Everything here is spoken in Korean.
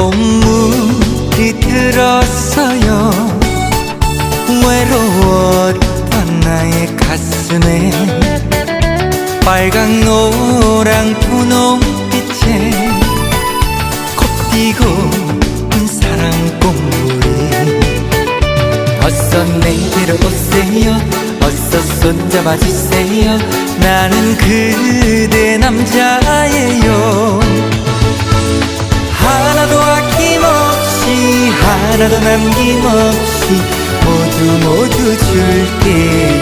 몸무게 들었어요. 외로웠던 나의 가슴에 빨강 노랑 분홍빛에 꽃피고 운 사랑 꽃물이 어서 내게로 오세요. 어서 손잡아주세요. 나는 그대 남자의 하나도 남김없이 모두 모두 줄게요